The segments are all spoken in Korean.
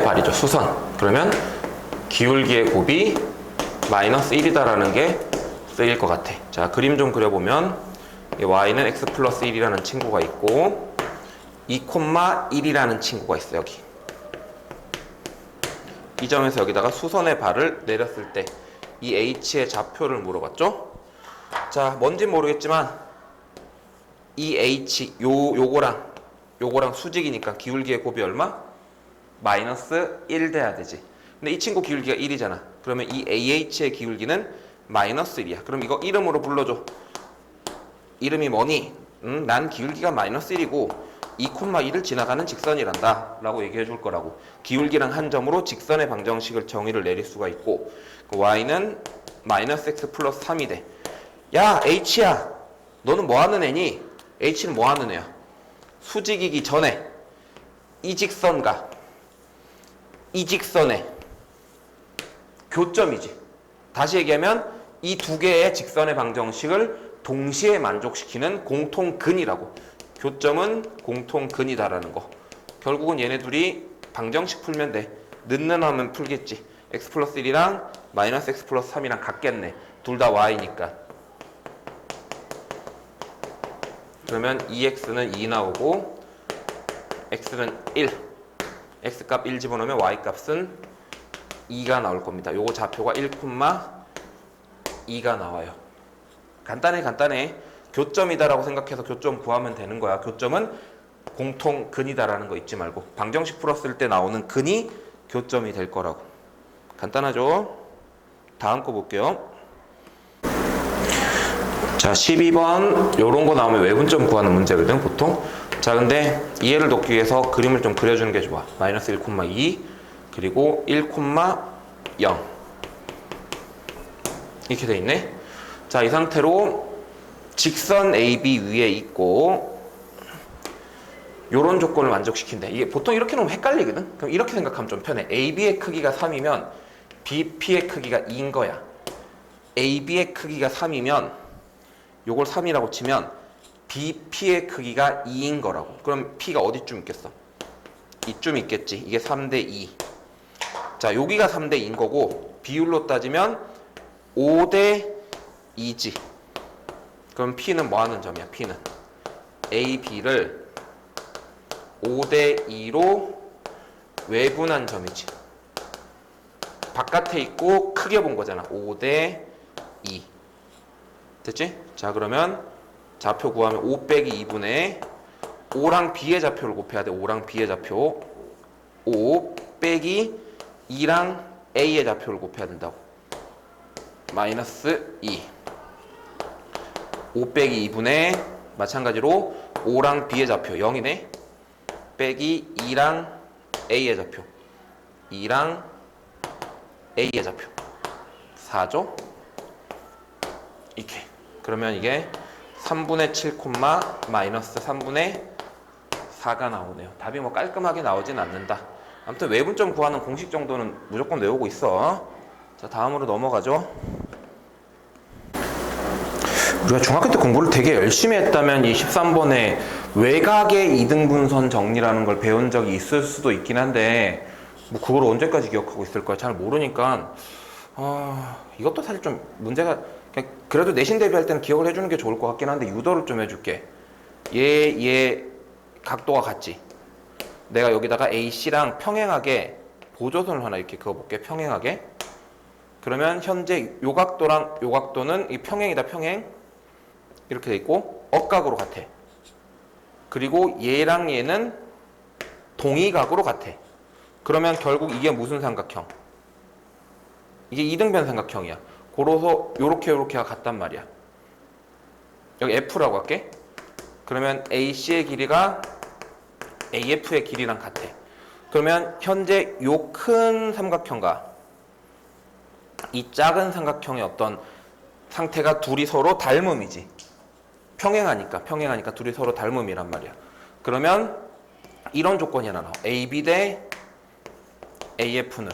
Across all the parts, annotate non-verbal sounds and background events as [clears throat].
발이죠. 수선. 그러면 기울기의 곱이 마이너스 1이다라는 게 쓰일 것 같아. 자, 그림 좀 그려보면 이 y는 x 플러스 1이라는 친구가 있고 2,1이라는 친구가 있어 여기. 이 점에서 여기다가 수선의 발을 내렸을 때 이 h의 좌표를 물어봤죠? 자, 뭔지 모르겠지만 이 h 요 요거랑 요거랑 수직이니까 기울기의 곱이 얼마? 마이너스 1 돼야 되지. 근데 이 친구 기울기가 1이잖아. 그러면 이 AH의 기울기는 마이너스 1이야. 그럼 이거 이름으로 불러줘. 이름이 뭐니? 음, 난 기울기가 마이너스 1이고 2,1을 지나가는 직선이란다. 라고 얘기해 줄 거라고. 기울기랑 한 점으로 직선의 방정식을 정의를 내릴 수가 있고 그 y는 마이너스 x 플러스 3이 돼. 야, h야. 너는 뭐 하는 애니? h는 뭐 하는 애야? 수직이기 전에 이 직선과 이 직선의 교점이지. 다시 얘기하면 이 두 개의 직선의 방정식을 동시에 만족시키는 공통근이라고. 교점은 공통근이다라는 거. 결국은 얘네 둘이 방정식 풀면 돼. 늦는 하면 풀겠지. x 플러스 1이랑 마이너스 x 플러스 3이랑 같겠네. 둘 다 y니까. 그러면 2x는 2 나오고 x는 1. X 값 1 집어넣으면 y 값은 2가 나올 겁니다. 요거 좌표가 1,2가 나와요. 간단해 간단해. 교점이다라고 생각해서 교점 구하면 되는 거야. 교점은 공통 근이다라는 거 잊지 말고 방정식 풀었을 때 나오는 근이 교점이 될 거라고. 간단하죠? 다음 거 볼게요. 자, 12번 요런 거 나오면 외분점 구하는 문제거든, 보통. 자, 근데 이해를 돕기 위해서 그림을 좀 그려주는 게 좋아. 마이너스 1,2 그리고 1,0 이렇게 돼 있네. 자, 이 상태로 직선 AB 위에 있고 요런 조건을 만족시킨대. 이게 보통 이렇게 놓으면 헷갈리거든. 그럼 이렇게 생각하면 좀 편해. AB의 크기가 3이면 BP의 크기가 2인 거야. AB의 크기가 3이면 요걸 3이라고 치면 BP의 크기가 2인 거라고. 그럼 P가 어디쯤 있겠어? 이쯤 있겠지. 이게 3대 2. 자, 여기가 3대 2인 거고 비율로 따지면 5대 2지. 그럼 P는 뭐 하는 점이야? P는 AB를 5대 2로 외분한 점이지. 바깥에 있고 크게 본 거잖아. 5대 2. 됐지? 자, 그러면 좌표 구하면 5 빼기 2분의 5랑 B의 좌표를 곱해야 돼. 5랑 B의 좌표. 5 빼기 2랑 A의 좌표를 곱해야 된다고. 마이너스 2. 5 빼기 2분의 마찬가지로 5랑 B의 좌표 0이네. 빼기 2랑 A의 좌표. 2랑 A의 좌표. 4죠? 이렇게. 그러면 이게 3분의 7 콤마 마이너스 3분의 4가 나오네요. 답이 뭐 깔끔하게 나오진 않는다. 아무튼 외분점 구하는 공식 정도는 무조건 외우고 있어. 자, 다음으로 넘어가죠. 우리가 중학교 때 공부를 되게 열심히 했다면 이 13번에 외곽의 이등분선 정리라는 걸 배운 적이 있을 수도 있긴 한데 뭐 그걸 언제까지 기억하고 있을 거야 잘 모르니까 어, 이것도 사실 좀 문제가 그래도 내신 대비할 때는 기억을 해주는 게 좋을 것 같긴 한데 유도를 좀 해줄게. 얘, 얘 각도가 같지. 내가 여기다가 AC랑 평행하게 보조선을 하나 이렇게 그어볼게 평행하게. 그러면 현재 요 각도랑 요 각도는 이 평행이다 평행. 이렇게 돼 있고 억각으로 같아. 그리고 얘랑 얘는 동의각으로 같아. 그러면 결국 이게 무슨 삼각형 이게 이등변 삼각형이야 고로서 요렇게 요렇게가 같단 말이야 여기 F라고 할게 그러면 AC의 길이가 AF의 길이랑 같아 그러면 현재 요 큰 삼각형과 이 작은 삼각형의 어떤 상태가 둘이 서로 닮음이지. 평행하니까, 평행하니까 둘이 서로 닮음이란 말이야. 그러면 이런 조건이 하나 나와. AB 대 AF는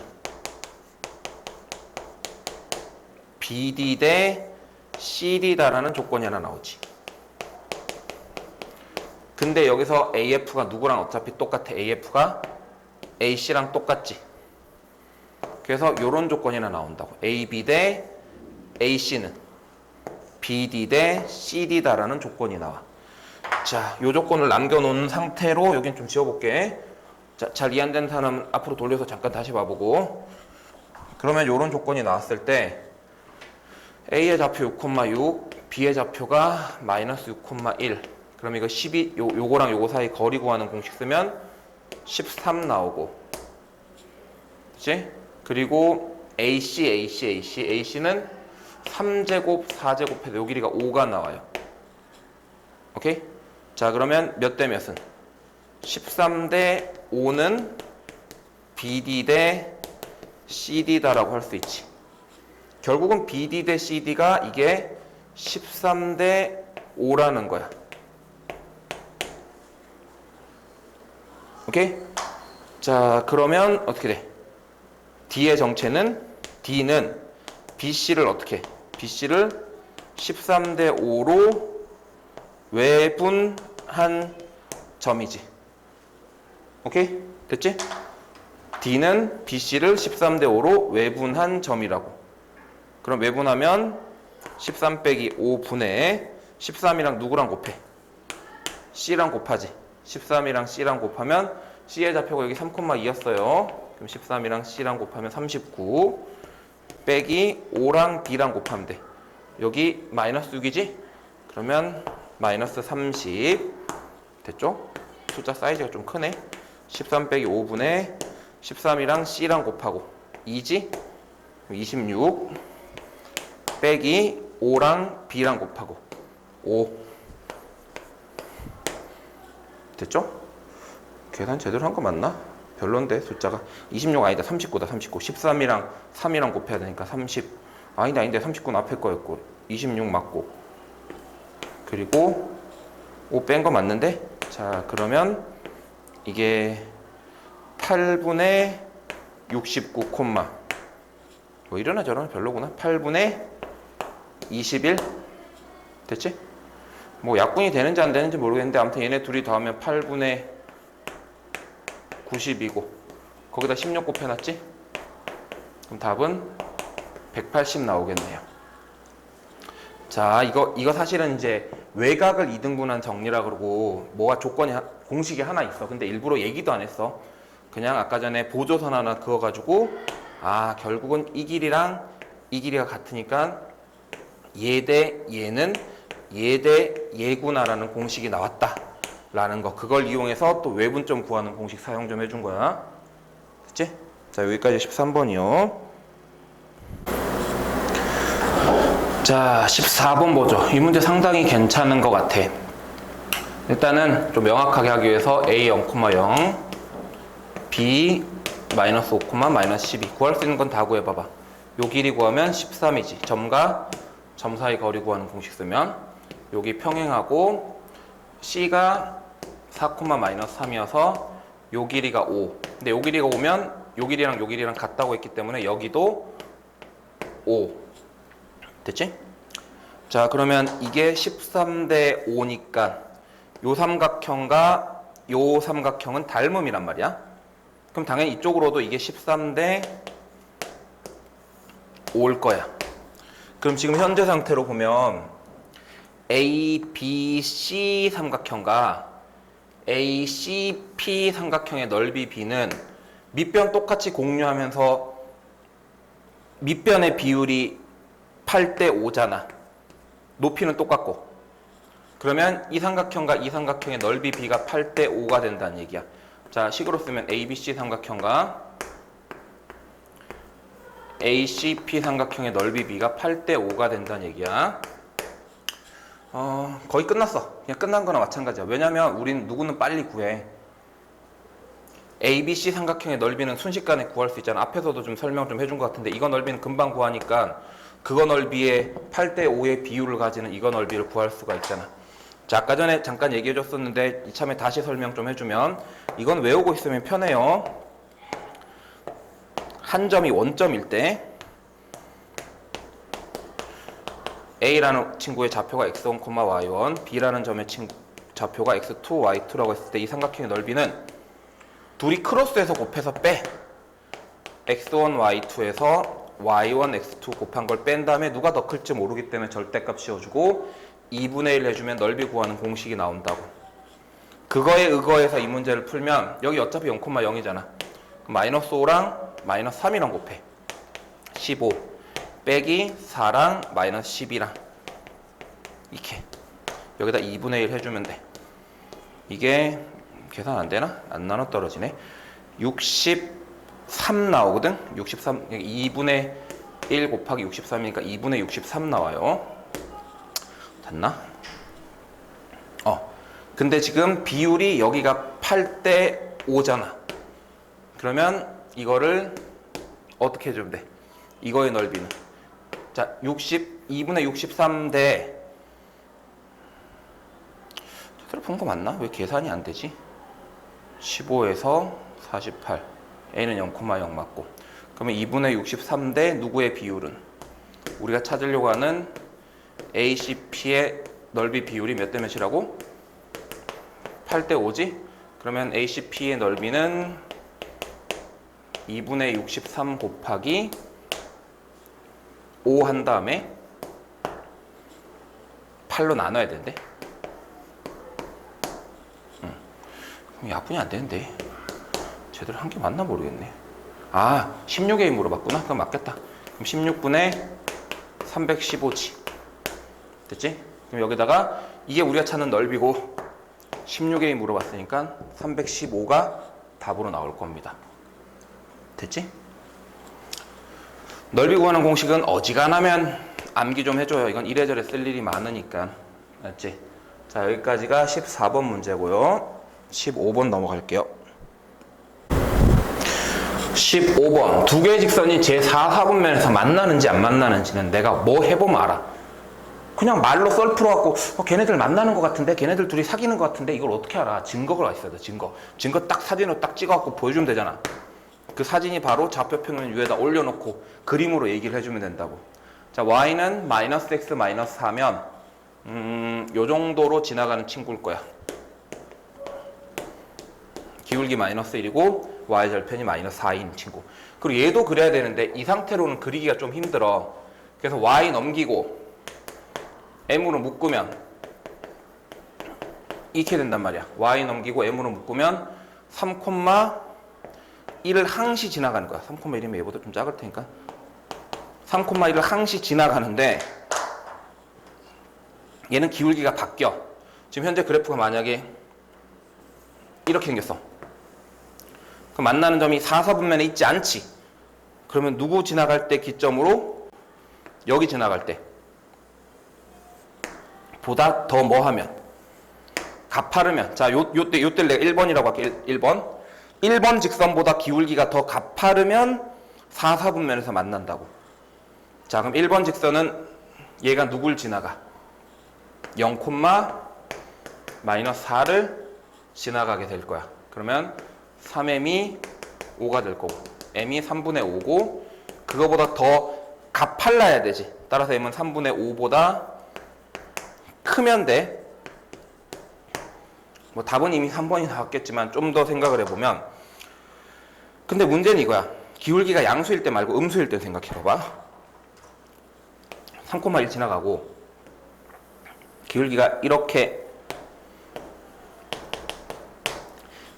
BD 대 CD다라는 조건이 하나 나오지. 근데 여기서 AF가 누구랑 어차피 똑같아. AF가 AC랑 똑같지. 그래서 이런 조건이나 나온다고. AB 대 AC는 BD 대 CD다라는 조건이 나와. 자, 이 조건을 남겨놓은 상태로 여긴 좀 지워볼게. 자, 잘 이해 안 되는 사람 앞으로 돌려서 잠깐 다시 봐보고. 그러면 이런 조건이 나왔을 때 A의 좌표 6,6, B의 좌표가 마이너스 6,1. 그럼 이거 12, 요, 요거랑 요거 사이 거리 구하는 공식 쓰면 13 나오고. 그치? 그리고 AC, AC, AC, AC는 3제곱, 4제곱 해도 요 길이가 5가 나와요. 오케이? 자, 그러면 몇 대 몇은? 13 대 5는 BD 대 CD다라고 할 수 있지. 결국은 BD 대 CD가 이게 13대 5라는 거야. 오케이? 자, 그러면 어떻게 돼? D의 정체는 D는 BC를 어떻게? 해? BC를 13대 5로 외분한 점이지. 오케이? 됐지? D는 BC를 13대 5로 외분한 점이라고. 그럼 외분하면 13 빼기 5분의 13이랑 누구랑 곱해? C랑 곱하지. 13이랑 C랑 곱하면 C의 좌표가 여기 3,2였어요. 그럼 13이랑 C랑 곱하면 39 빼기 5랑 B랑 곱하면 돼. 여기 마이너스 6이지? 그러면 마이너스 30 됐죠? 숫자 사이즈가 좀 크네. 13 빼기 5분의 13이랑 C랑 곱하고 2지? 26 빼기 5랑 B랑 곱하고 5 됐죠? 계산 제대로 한 거 맞나? 별론데 숫자가. 26 아니다 39다 39 13이랑 3이랑 곱해야 되니까 30 아니다 아닌데 39는 앞에 거였고 26 맞고. 그리고 5 뺀 거 맞는데? 자 그러면 이게 8분의 69 콤마. 뭐 이러나 저러나 별로구나. 8분의 21 됐지? 뭐 약분이 되는지 안 되는지 모르겠는데 아무튼 얘네 둘이 더하면 8분의 90이고 거기다 16 곱해놨지? 그럼 답은 180 나오겠네요. 자, 이거 이거 사실은 이제 외곽을 이등분한 정리라 그러고 뭐가 조건이 하- 공식이 하나 있어. 근데 일부러 얘기도 안 했어. 그냥 아까 전에 보조선 하나 그어 가지고 아, 결국은 이 길이랑 이 길이가 같으니까 얘대 얘는 얘대 얘구나라는 공식이 나왔다. 라는 거. 그걸 이용해서 또 외분 점 구하는 공식 사용 좀 해준 거야. 됐지? 자, 여기까지 13번이요. 자, 14번 보죠. 이 문제 상당히 괜찮은 것 같아. 일단은 좀 명확하게 하기 위해서 A 0,0, B 마이너스 5, 마이너스 12 구할 수 있는 건 다 구해봐봐. 요 길이 구하면 13이지. 점과 점 사이 거리 구하는 공식 쓰면 여기 평행하고 C가 4, 마이너스 3이어서 요 길이가 5. 근데 요 길이가 오면 요 길이랑 요 길이랑 같다고 했기 때문에 여기도 5. 됐지? 자, 그러면 이게 13대 5니까 요 삼각형과 요 삼각형은 닮음이란 말이야. 그럼 당연히 이쪽으로도 이게 13대 5일 거야. 그럼 지금 현재 상태로 보면 A, B, C 삼각형과 A, C, P 삼각형의 넓이 B는 밑변 똑같이 공유하면서 밑변의 비율이 8대 5잖아. 높이는 똑같고. 그러면 이 삼각형과 이 삼각형의 넓이 B가 8대 5가 된다는 얘기야. 자, 식으로 쓰면 ABC 삼각형과 ACP 삼각형의 넓이 B가 8대 5가 된다는 얘기야. 어, 거의 끝났어. 그냥 끝난 거나 마찬가지야. 왜냐면 우린 누구는 빨리 구해. ABC 삼각형의 넓이는 순식간에 구할 수 있잖아. 앞에서도 좀 설명 좀 해준 것 같은데 이거 넓이는 금방 구하니까 그거 넓이의 8대 5의 비율을 가지는 이거 넓이를 구할 수가 있잖아. 자, 아까 전에 잠깐 얘기해 줬었는데 이참에 다시 설명 좀 해주면 이건 외우고 있으면 편해요. 한 점이 원점일 때 A라는 친구의 좌표가 x1, y1, B라는 점의 친구 좌표가 x2, y2라고 했을 때 이 삼각형의 넓이는 둘이 크로스해서 곱해서 빼. x1, y2에서 y1, x2 곱한 걸 뺀 다음에 누가 더 클지 모르기 때문에 절대값 씌워주고 2분의 1 해주면 넓이 구하는 공식이 나온다고. 그거에 의거해서 이 문제를 풀면 여기 어차피 0,0이잖아. 마이너스 5랑 마이너스 3이랑 곱해. 15 빼기 4랑 마이너스 10이랑 이렇게 여기다 2분의 1 해주면 돼. 이게 계산 안 되나? 안 나눠 떨어지네. 63 나오거든. 63 2분의 1 곱하기 63이니까 2분의 63 나와요. 됐나? 어. 근데 지금 비율이 여기가 8대 5잖아. 그러면 이거를 어떻게 해주면 돼? 이거의 넓이는 자, 60 2분의 63 대 제대로 푼거 맞나? 왜 계산이 안 되지? 15에서 48 a는 0,0 맞고 그러면 2분의 63 대 누구의 비율은 우리가 찾으려고 하는 ACP의 넓이 비율이 몇 대 몇이라고? 8 대 5지? 그러면 ACP의 넓이는 2분의 63 곱하기 5 한 다음에 8로 나눠야 되는데? 응. 그럼 약분이 안 되는데. 제대로 한 게 맞나 모르겠네. 아 16에 물어봤구나? 그럼 맞겠다. 그럼 16분의 315지. 됐지? 그럼 여기다가 이게 우리가 찾는 넓이고 16에 물어봤으니까 315가 답으로 나올 겁니다 됐지? 넓이 구하는 공식은 어지간하면 암기 좀 해줘요. 이건 이래저래 쓸 일이 많으니까. 맞지? 자, 여기까지가 14번 문제고요. 15번 넘어갈게요. 15번. 두 개의 직선이 제4 사분면에서 만나는지 안 만나는지는 내가 뭐 해보면 알아. 그냥 말로 썰 풀어갖고 어, 걔네들 만나는 것 같은데 걔네들 둘이 사귀는 것 같은데 이걸 어떻게 알아? 증거가 있어야 돼 증거 증거 딱 사진으로 딱 찍어갖고 보여주면 되잖아 그 사진이 바로 좌표 평면 위에다 올려놓고 그림으로 얘기를 해주면 된다고. 자, y는 마이너스 x 마이너스 4면 음, 요 정도로 지나가는 친구일 거야. 기울기 마이너스 1이고 y절편이 마이너스 4인 친구. 그리고 얘도 그려야 되는데 이 상태로는 그리기가 좀 힘들어. 그래서 y 넘기고 m으로 묶으면 이렇게 된단 말이야. y 넘기고 m으로 묶으면 3, 1을 항시 지나가는 거야. 3,1이면 얘보다 좀 작을 테니까. 3,1을 항시 지나가는데 얘는 기울기가 바뀌어. 지금 현재 그래프가 만약에 이렇게 생겼어. 그 만나는 점이 4, 4분면에 있지 않지. 그러면 누구 지나갈 때 기점으로 여기 지나갈 때 보다 더 뭐 하면 가파르면 자, 요, 요때 요때 내가 1번이라고 할게. 1, 1번. 1번 직선보다 기울기가 더 가파르면 4, 4분면에서 만난다고. 자, 그럼 1번 직선은 얘가 누굴 지나가? 0, 마이너스 4를 지나가게 될 거야. 그러면 3m이 5가 될 거고, m이 3분의 5고, 그거보다 더 가팔라야 되지. 따라서 m은 3분의 5보다 크면 돼. 뭐 답은 이미 3번이 나왔겠지만 좀 더 생각을 해보면 근데 문제는 이거야. 기울기가 양수일 때 말고 음수일 때 생각해봐봐. 3,1 지나가고 기울기가 이렇게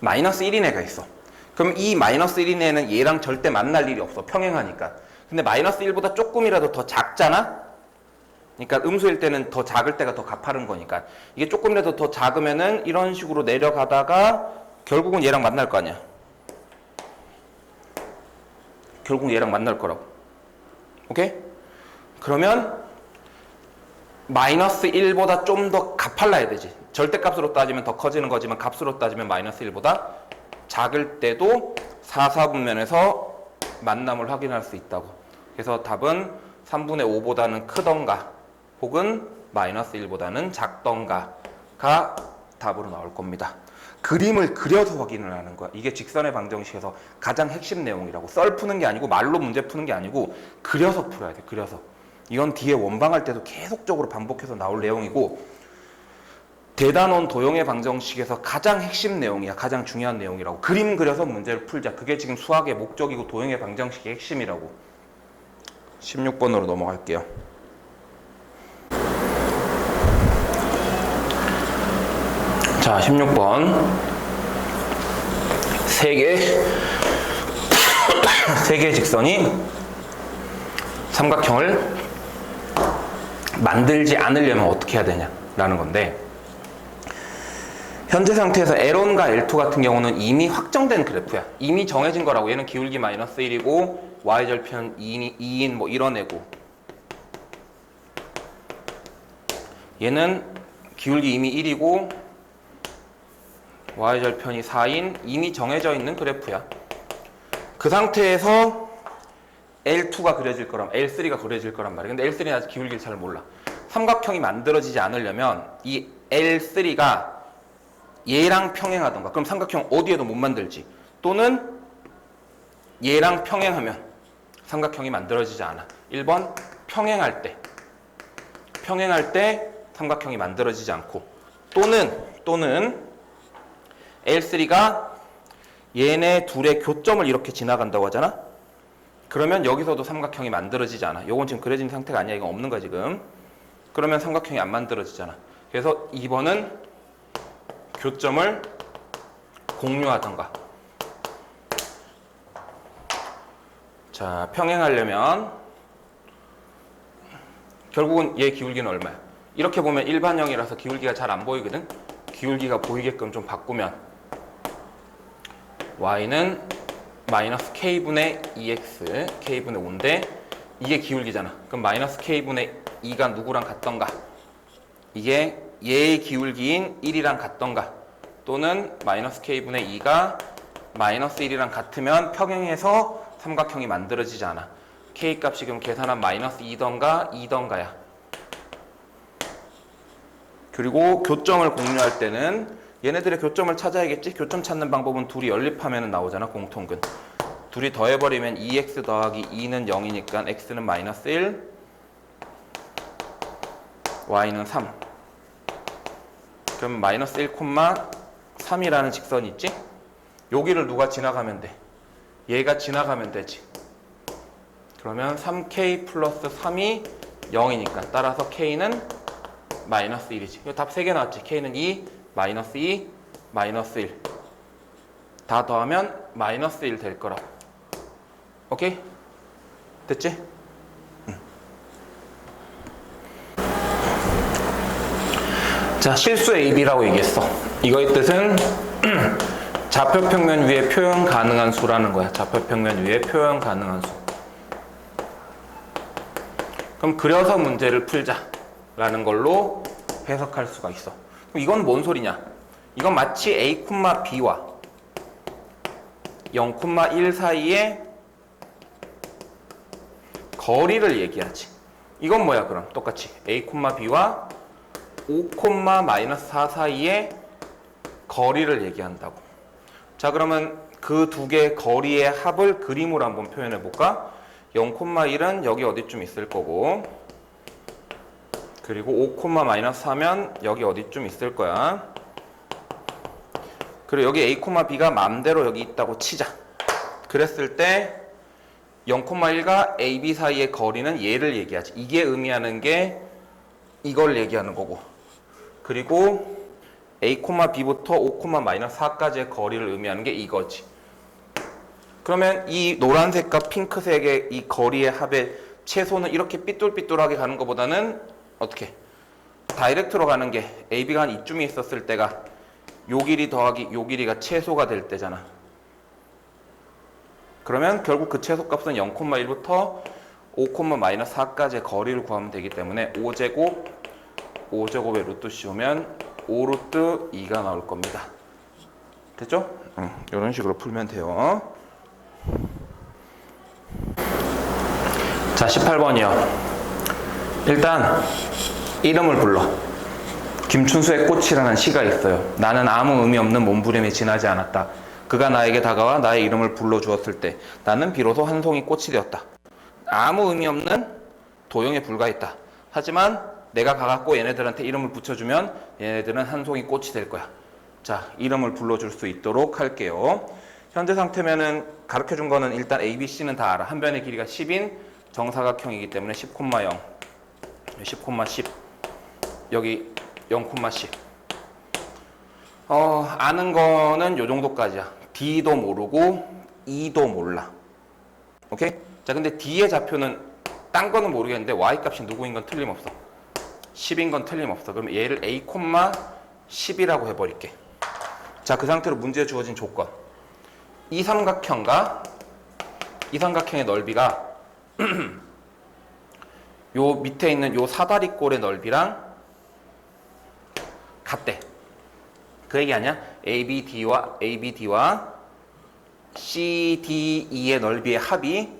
마이너스 1인 애가 있어. 그럼 이 마이너스 1인 애는 얘랑 절대 만날 일이 없어. 평행하니까. 근데 마이너스 1보다 조금이라도 더 작잖아? 그러니까 음수일 때는 더 작을 때가 더 가파른 거니까. 이게 조금이라도 더 작으면은 이런 식으로 내려가다가 결국은 얘랑 만날 거 아니야. 결국 얘랑 만날 거라고. 오케이? 그러면 마이너스 1보다 좀 더 가팔라야 되지. 절대값으로 따지면 더 커지는 거지만 값으로 따지면 마이너스 1보다 작을 때도 4, 4분면에서 만남을 확인할 수 있다고. 그래서 답은 3분의 5보다는 크던가 혹은 마이너스 1보다는 작던가가 답으로 나올 겁니다. 그림을 그려서 확인을 하는 거야. 이게 직선의 방정식에서 가장 핵심 내용이라고. 썰 푸는 게 아니고 말로 문제 푸는 게 아니고 그려서 풀어야 돼. 그려서. 이건 뒤에 원방할 때도 계속적으로 반복해서 나올 내용이고 대단원 도형의 방정식에서 가장 핵심 내용이야. 가장 중요한 내용이라고. 그림 그려서 문제를 풀자. 그게 지금 수학의 목적이고 도형의 방정식의 핵심이라고. 16번으로 넘어갈게요. 자, 16번. 세 개, [coughs] 세 개의 직선이 삼각형을 만들지 않으려면 어떻게 해야 되냐라는 건데, 현재 상태에서 L1과 L2 같은 경우는 이미 확정된 그래프야. 이미 정해진 거라고. 얘는 기울기 마이너스 1이고, y절편 2인, 2인 뭐 이런 애고. 얘는 기울기 이미 1이고, y절편이 4인 이미 정해져 있는 그래프야. 그 상태에서 L2가 그려질 거란, L3가 그려질 거란 말이야. 근데 L3는 아직 기울기를 잘 몰라. 삼각형이 만들어지지 않으려면 이 L3가 얘랑 평행하던가 그럼 삼각형 어디에도 못 만들지 또는 얘랑 평행하면 삼각형이 만들어지지 않아 1번 평행할 때 평행할 때 삼각형이 만들어지지 않고 또는 또는 L3가 얘네 둘의 교점을 이렇게 지나간다고 하잖아 그러면 여기서도 삼각형이 만들어지지 않아 요건 지금 그려진 상태가 아니야 이건 없는 거야 지금 그러면 삼각형이 안 만들어지잖아 그래서 2번은 교점을 공유하던가. 자, 평행하려면 결국은 얘 기울기는 얼마야? 이렇게 보면 일반형이라서 기울기가 잘 안 보이거든. 기울기가 보이게끔 좀 바꾸면 y는 마이너스 k분의 2x, k분의 5인데 이게 기울기잖아. 그럼 마이너스 k분의 2가 누구랑 같던가? 이게 얘의 기울기인 1이랑 같던가 또는 마이너스 k분의 2가 마이너스 1이랑 같으면 평행해서 삼각형이 만들어지지 않아. k 값이 그럼 계산한 마이너스 2던가 2던가야. 그리고 교점을 공유할 때는 얘네들의 교점을 찾아야겠지? 교점 찾는 방법은 둘이 연립하면 나오잖아, 공통근. 둘이 더해버리면 2x 더하기 2는 0이니까 x는 마이너스 1, y는 3. 그럼 마이너스 1,3이라는 직선이 있지? 여기를 누가 지나가면 돼? 얘가 지나가면 되지. 그러면 3k 플러스 3이 0이니까 따라서 k는 마이너스 1이지. 이거 답 3개 나왔지. k는 2, 마이너스 2, 마이너스 1. 다 더하면 마이너스 1 될 거라고. 오케이? 됐지? 자, 실수 AB라고 얘기했어. 이거의 뜻은 [clears throat] 좌표평면 위에 표현 가능한 수라는 거야. 좌표평면 위에 표현 가능한 수. 그럼 그려서 문제를 풀자라는 걸로 해석할 수가 있어. 이건 뭔 소리냐? 이건 마치 A, B와 0,1 사이에 거리를 얘기하지. 이건 뭐야 그럼? 똑같이 A, B와 5, 마이너스 4 사이의 거리를 얘기한다고. 자, 그러면 그 두 개의 거리의 합을 그림으로 한번 표현해 볼까? 0,1은 여기 어디쯤 있을 거고, 그리고 5, 마이너스 4면 여기 어디쯤 있을 거야. 그리고 여기 A, B가 맘대로 여기 있다고 치자. 그랬을 때 0,1과 AB 사이의 거리는 얘를 얘기하지. 이게 의미하는 게 이걸 얘기하는 거고. 그리고 A, B부터 5, 마이너스 4까지의 거리를 의미하는 게 이거지. 그러면 이 노란색과 핑크색의 이 거리의 합의 최소는 이렇게 삐뚤삐뚤하게 가는 것보다는 어떻게? 다이렉트로 가는 게 AB가 한 이쯤에 있었을 때가 요 길이 더하기 요 길이가 최소가 될 때잖아. 그러면 결국 그 최소 값은 0,1부터 5, 마이너스 4까지의 거리를 구하면 되기 때문에 5제곱 5제곱에 루트 씌우면 5루트 2가 나올 겁니다. 됐죠? 응, 이런 식으로 풀면 돼요. 자, 18번이요. 일단 이름을 불러. 김춘수의 꽃이라는 시가 있어요. 나는 아무 의미 없는 몸부림이 지나지 않았다. 그가 나에게 다가와 나의 이름을 불러주었을 때 나는 비로소 한 송이 꽃이 되었다. 아무 의미 없는 도형에 불과했다. 하지만 내가 가갖고 얘네들한테 이름을 붙여주면 얘네들은 한 송이 꽃이 될 거야. 자, 이름을 불러줄 수 있도록 할게요. 현재 상태면은 가르쳐 준 거는 일단 A, B, C는 다 알아. 한 변의 길이가 10인 정사각형이기 때문에 10,0 10,10 여기 0,10 어, 아는 거는 요 정도까지야. D도 모르고 E도 몰라. 오케이? 자, 근데 D의 좌표는 딴 거는 모르겠는데 Y 값이 누구인 건 틀림없어. 10인 건 틀림없어. 그럼 얘를 A, 10이라고 해버릴게. 자, 그 상태로 문제에 주어진 조건. 이 삼각형과 이 삼각형의 넓이가 [clears throat] 요 밑에 있는 요 사다리꼴의 넓이랑 같대. 그 얘기 아니야? ABD와 ABD와 CDE의 넓이의 합이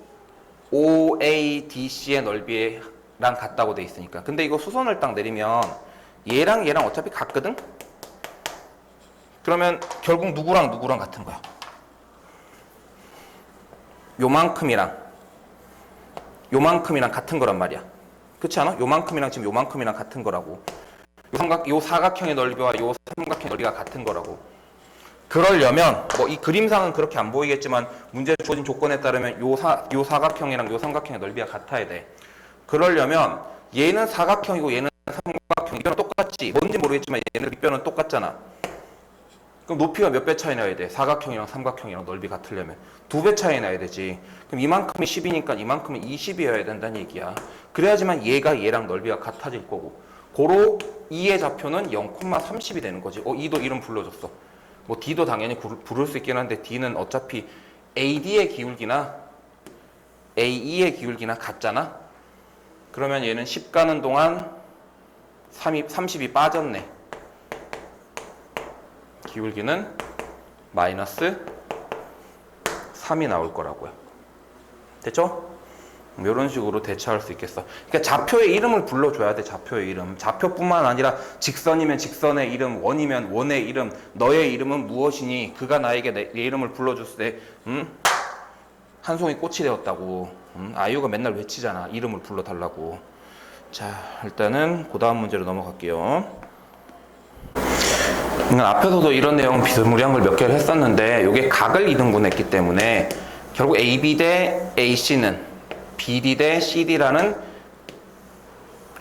OADC의 넓이랑 같다고 돼 있으니까. 근데 이거 수선을 딱 내리면 얘랑 얘랑 어차피 같거든? 그러면 결국 누구랑 누구랑 같은 거야? 요만큼이랑 요만큼이랑 같은 거란 말이야. 그렇지 않아? 요만큼이랑 지금 요만큼이랑 같은 거라고. 요 삼각 요 사각형의 넓이와 요 삼각형의 넓이가 같은 거라고. 그러려면 뭐 이 그림상은 그렇게 안 보이겠지만 문제 주어진 조건에 따르면 요, 사, 요 사각형이랑 요 삼각형의 넓이가 같아야 돼. 그러려면 얘는 사각형이고 얘는 삼각형 이변은 똑같지. 뭔지 모르겠지만 얘는 밑변은 똑같잖아. 그럼 높이가 몇 배 차이 나야 돼? 사각형이랑 삼각형이랑 넓이 같으려면 두 배 차이 나야 되지. 그럼 이만큼이 10이니까 이만큼은 20이어야 된다는 얘기야. 그래야지만 얘가 얘랑 넓이가 같아질 거고. 고로 2의 좌표는 0,30이 되는 거지. 어, 2도 이름 불러줬어. 뭐 D도 당연히 구- 부를 수 있긴 한데 D는 어차피 AD의 기울기나 AE의 기울기나 같잖아. 그러면 얘는 10 가는 동안 3이, 30이 빠졌네. 기울기는 마이너스 3이 나올 거라고요. 됐죠? 이런 식으로 대처할 수 있겠어. 그러니까 좌표의 이름을 불러줘야 돼. 좌표의 이름. 좌표뿐만 아니라 직선이면 직선의 이름, 원이면 원의 이름, 너의 이름은 무엇이니? 그가 나에게 내, 내 이름을 불러줬을 때, 음? 한 송이 꽃이 되었다고. 음? 아이유가 맨날 외치잖아. 이름을 불러달라고. 자, 일단은 그 다음 문제로 넘어갈게요. 그러니까 앞에서도 이런 내용 비스무리한 걸 몇 개를 했었는데 이게 각을 이등분했기 때문에 결국 AB 대 AC는 BD 대 CD라는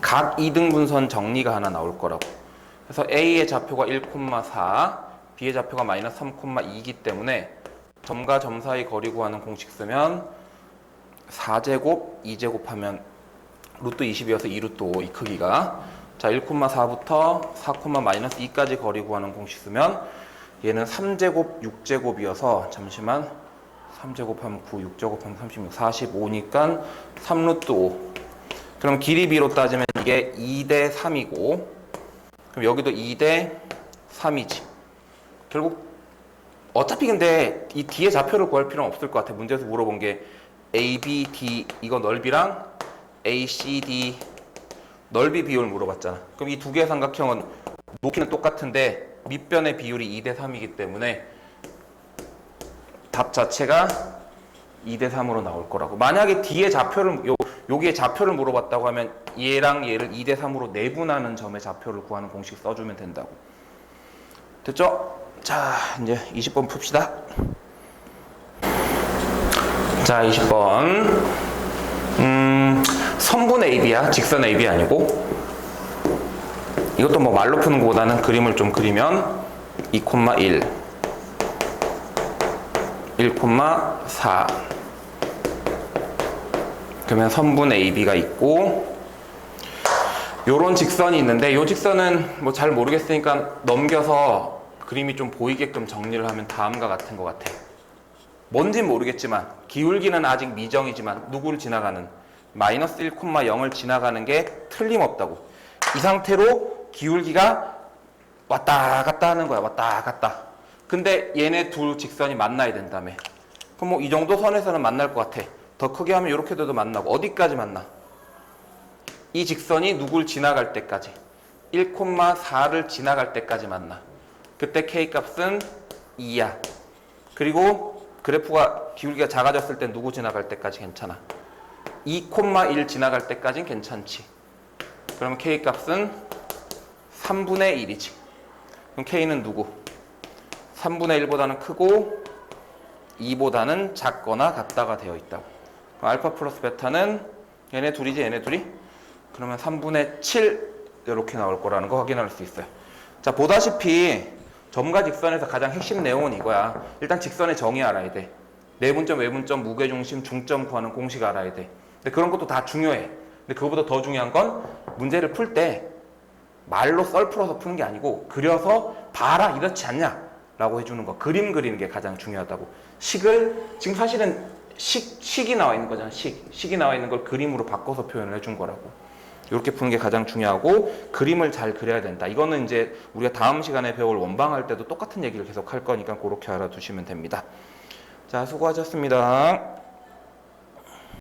각 이등분선 정리가 하나 나올 거라고. 그래서 A의 좌표가 1,4, B의 좌표가 마이너스 3,2이기 때문에 점과 점 사이 거리 구하는 공식 쓰면 4제곱, 2제곱 하면 루트 20이어서 2루트 5, 이 크기가. 자, 1,4부터 4, 마이너스 2까지 거리 구하는 공식 쓰면 얘는 3제곱, 6제곱이어서 잠시만 3제곱하면 9, 6제곱하면 36, 45니까 3루트 5. 그럼 길이 비로 따지면 이게 2대 3이고 그럼 여기도 2대 3이지. 결국 어차피 근데 이 뒤에 좌표를 구할 필요는 없을 것 같아. 문제에서 물어본 게 A, B, D 이거 넓이랑 A, C, D 넓이 비율 물어봤잖아. 그럼 이 두 개의 삼각형은 높이는 똑같은데 밑변의 비율이 2대 3이기 때문에 답 자체가 2대 3으로 나올 거라고. 만약에 D의 좌표를 요 여기에 좌표를 물어봤다고 하면 얘랑 얘를 2대 3으로 내분하는 점의 좌표를 구하는 공식 써주면 된다고. 됐죠? 자, 이제 20번 풉시다. 자, 20번. 음, 선분 AB야. 직선 AB 아니고. 이것도 뭐 말로 푸는 것보다는 그림을 좀 그리면 2,1, 1,4. 그러면 선분 AB가 있고, 요런 직선이 있는데, 요 직선은 뭐 잘 모르겠으니까 넘겨서 그림이 좀 보이게끔 정리를 하면 다음과 같은 것 같아. 뭔진 모르겠지만 기울기는 아직 미정이지만 누구를 지나가는 마이너스 1,0을 지나가는 게 틀림없다고. 이 상태로 기울기가 왔다 갔다 하는 거야. 왔다 갔다. 근데 얘네 둘 직선이 만나야 된다며. 그럼 뭐 이 정도 선에서는 만날 것 같아. 더 크게 하면 이렇게 돼도 만나고. 어디까지 만나? 이 직선이 누굴 지나갈 때까지. 1,4를 지나갈 때까지 만나. 그때 k 값은 2야. 그리고 그래프가 기울기가 작아졌을 때 누구 지나갈 때까지 괜찮아. 2,1 지나갈 때까진 괜찮지. 그러면 k 값은 3분의 1이지. 그럼 k는 누구? 3분의 1보다는 크고 2보다는 작거나 같다가 되어 있다고. 알파 플러스 베타는 얘네 둘이지 얘네 둘이? 그러면 3분의 7 이렇게 나올 거라는 거 확인할 수 있어요. 자 보다시피 점과 직선에서 가장 핵심 내용은 이거야. 일단 직선의 정의 알아야 돼. 내분점, 외분점, 무게중심, 중점 구하는 공식 알아야 돼. 근데 그런 것도 다 중요해. 근데 그거보다 더 중요한 건 문제를 풀 때 말로 썰 풀어서 푸는 게 아니고 그려서 봐라 이렇지 않냐? 라고 해주는 거. 그림 그리는 게 가장 중요하다고. 식을 지금 사실은 식, 식이 나와 있는 거잖아 식. 식이 나와 있는 걸 그림으로 바꿔서 표현을 해준 거라고. 이렇게 푸는 게 가장 중요하고 그림을 잘 그려야 된다. 이거는 이제 우리가 다음 시간에 배울 원방할 때도 똑같은 얘기를 계속 할 거니까 그렇게 알아두시면 됩니다. 자 수고하셨습니다